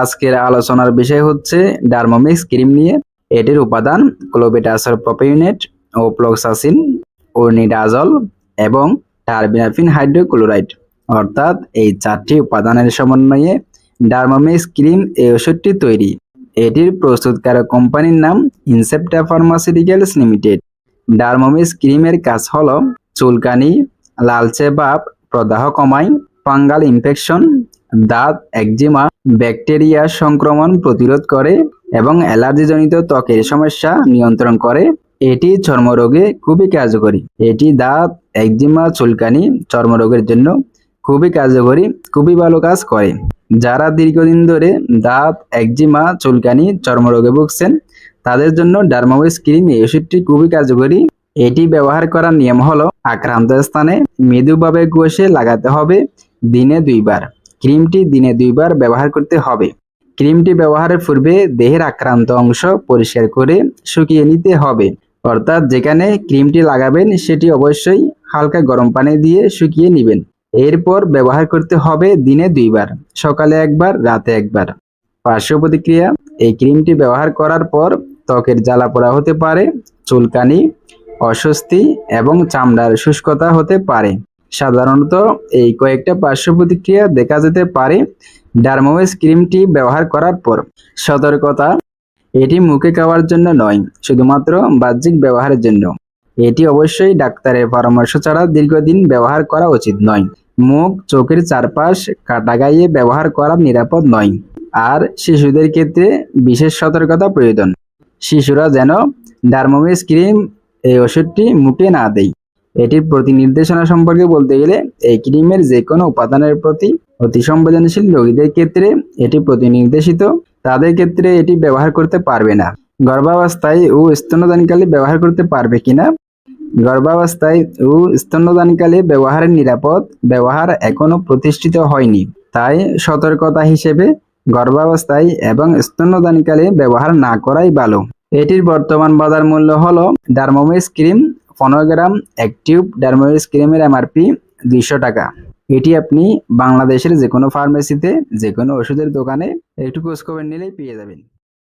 আজকের আলোচনার বিষয় হচ্ছে ডার্মোমিক্স ক্রিম নিয়ে। এটির উপাদান ক্লোবেটাসর প্রোপিউনেট ও প্লক্সাসিন ওনিডাজল এবং টার্বিনাফিন হাইড্রোক্লোরাইড। অর্থাৎ এই চারটি উপাদানের সমন্বয়ে ডার্মোমিক্স ক্রিম এই ওষুধটি তৈরি। এটির প্রস্তুতকারক কোম্পানির নাম ইনসেপ্টা ফার্মাসিউটিক্যালস লিমিটেড। ডার্মোমিক্স ক্রিমের কাজ হল চুলকানি, লালচে বাপ, প্রদাহ কমায়, ফাঙ্গাল ইনফেকশন দাঁত, একজিমা, ব্যাকটেরিয়া সংক্রমণ প্রতিরোধ করে এবং অ্যালার্জিজনিত ত্বকের সমস্যা নিয়ন্ত্রণ করে। এটি চর্মরোগে খুবই কার্যকরী। এটি দাঁত, একজিমা, চুলকানি চর্মরোগের জন্য খুবই কার্যকরী, খুবই ভালো কাজ করে। যারা দীর্ঘদিন ধরে দাঁত, একজিমা, চুলকানি চর্মরোগে ভুগছেন, তাদের জন্য ডার্মাওয়েস ক্রিম এই ওষুধটি খুবই কার্যকরী। এটি ব্যবহার করার নিয়ম হলো, আক্রান্ত স্থানে মৃদুভাবে ঘষে লাগাতে হবে দিনে দুইবার। ক্রিমটি দিনে দুইবার ব্যবহার করতে হবে। ক্রিমটি ব্যবহারের পূর্বে দেহের আক্রান্ত অংশ পরিষ্কার করে শুকিয়ে নিতে হবে। অর্থাৎ যেখানে ক্রিমটি লাগাবেন, সেটি অবশ্যই হালকা গরম পানি দিয়ে শুকিয়ে নেবেন। এরপর ব্যবহার করতে হবে দিনে দুইবার, সকালে একবার, রাতে একবার। পার্শ্ব প্রতিক্রিয়া, এই ক্রিমটি ব্যবহার করার পর ত্বকের জ্বালা পোড়া হতে পারে, চুলকানি, অস্বস্তি এবং চামড়ার শুষ্কতা হতে পারে। সাধারণত এই কয়েকটা পার্শ্ব প্রতিক্রিয়া দেখা যেতে পারে ডার্মোয়েস ক্রিমটি ব্যবহার করার পর। সতর্কতা, এটি মুখে খাওয়ার জন্য নয়, শুধুমাত্র বাহ্যিক ব্যবহারের জন্য। এটি অবশ্যই ডাক্তারের পরামর্শ ছাড়া দীর্ঘদিন ব্যবহার করা উচিত নয়। মুখ, চোখের চারপাশ, কাটা গাইয়ে ব্যবহার করা নিরাপদ নয়। আর শিশুদের ক্ষেত্রে বিশেষ সতর্কতা প্রয়োজন। শিশুরা যেন ডার্মোমিস ক্রিম এই ওষুধটি মুখে না দেয়। এটির প্রতি নির্দেশনা সম্পর্কে বলতে গেলে, এই ক্রিমের যে কোনো উপাদানের প্রতি অতি সংবেদনশীল রোগীদের ক্ষেত্রে এটি প্রতি নির্দেশিত। তাদের ক্ষেত্রে এটি ব্যবহার করতে পারবে না। গর্ভাবস্থায় ও স্তন্যদানকালে ব্যবহার করতে পারবে কিনা গর্ভাবস্থায় ও স্তন্যদানকালে ব্যবহারের নিরাপদ। ব্যবহার এখনও প্রতিষ্ঠিত হয়নি। তাই সতর্কতা হিসেবে গর্ভাবস্থায় এবং স্তন্যদানকালে ব্যবহার না করাই ভালো। এটির বর্তমান বাজার মূল্য হলো ডার্মোমিস ক্রিম পনেরো গ্রাম অ্যাক্টিভ ডার্মোমিস ক্রিমের এমআরপি দুইশো টাকা। এটি আপনি বাংলাদেশের যে কোনো ফার্মেসিতে যে কোনো ওষুধের দোকানে একটু খোঁজ খবর নিলেই পেয়ে যাবেন।